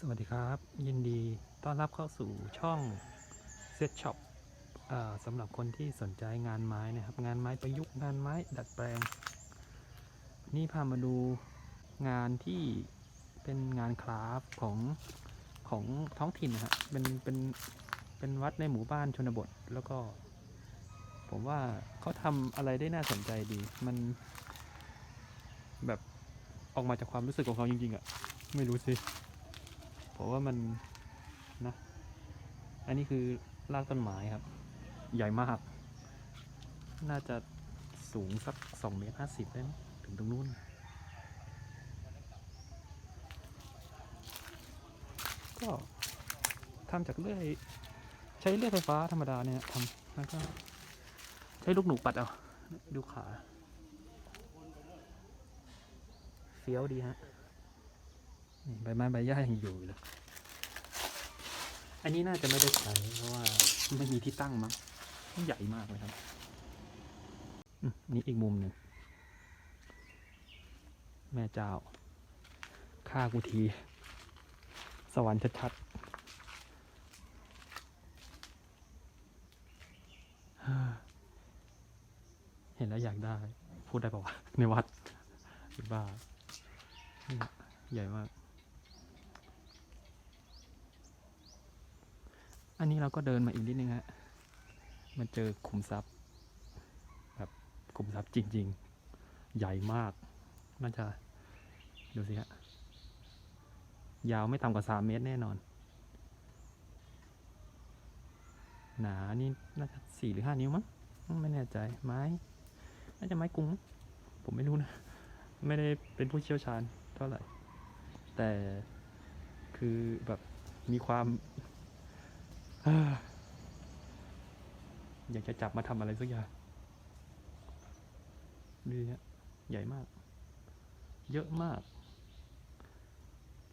สวัสดีครับ ยินดีต้อนรับเข้าสู่ช่องเซ็ตช็อปสำหรับคนที่สนใจงานไม้นะครับ งานไม้ประยุกต์งานไม้ดัดแปลง นี่พามาดูงานที่เป็นงานคราฟของของท้องถิ่นนะครับเป็นเป็นเป็นวัดในหมู่บ้านชนบทแล้วก็ ผมว่าเขาทำอะไรได้น่าสนใจดี มันแบบออกมาจากความรู้สึกของเขาจริงๆอะไม่รู้สิ ผมว่ามันนะ อันนี้คือรากต้นไม้ครับ ใหญ่มาก น่าจะสูงสักสองเมตรห้าสิบได้ถึงตรงนู้นก็ทำจากเลื่อย ใช้เลื่อยไฟฟ้าธรรมดาเนี่ยทำแล้วก็ใช้ลูกหนูปัดเอาดูขา เฟี้ยวดีฮะ ใบไม้ใบหญ้ายังอยู่เลย อันนี้น่าจะไม่ได้ใช้เพราะว่าไม่มีที่ตั้งมั้งใหญ่มากเลยครับนี่อีกมุมหนึ่งแม่เจ้าฆ่ากูที สวรรค์ชัดๆเห็นแล้วอยากได้ พูดได้ปะวะในวัดหรือบ้า ใหญ่มาก อันนี้เราก็เดินมาอีกนิดนึงฮะมันเจอขุมทรัพย์แบบขุมทรัพย์จริง ๆ ใหญ่มาก น่าจะดูสิฮะยาวไม่ต่ำกว่าสามเมตรแน่นอน หนานี่น่าจะสี่หรือห้านิ้วมั้งไม่แน่ใจไม้น่าจะไม้กุ้งผมไม่รู้นะ ไม่ได้เป็นผู้เชี่ยวชาญเท่าไหร่ แต่คือแบบมีความ อยากจะจับมาทำอะไรสักอย่างดูฮะใหญ่มาก เยอะมาก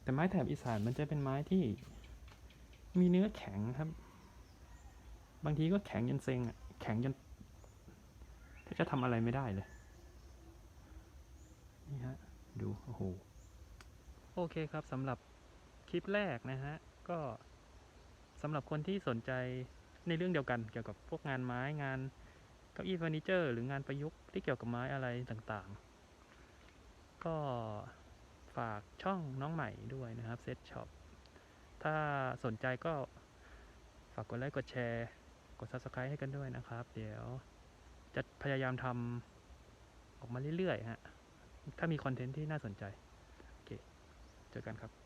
แต่ไม้แถบอีสานมันจะเป็นไม้ที่ มีเนื้อแข็งครับ บางทีก็แข็งจนเซ็งอะ แข็งจนแทบจะทำอะไรไม่ได้เลย นี่ฮะ ดู โอ้โห โอเคครับสำหรับคลิปแรกนะฮะ ก็ สำหรับคนที่สนใจในเรื่องเดียวกันเกี่ยวกับพวกงานไม้งานเก้าอี้เฟอร์นิเจอร์ หรืองานประยุกต์ที่เกี่ยวกับไม้อะไรต่างๆ ก็ฝากช่องน้องใหม่ด้วยนะครับเซ็ตช็อปถ้าสนใจก็ฝากกดไลค์กดแชร์กด Subscribe ให้กันด้วยนะครับ เดี๋ยวจะพยายามทำออกมาเรื่อยๆฮะถ้ามีคอนเทนต์ที่น่าสนใจ โอเค เจอกันครับ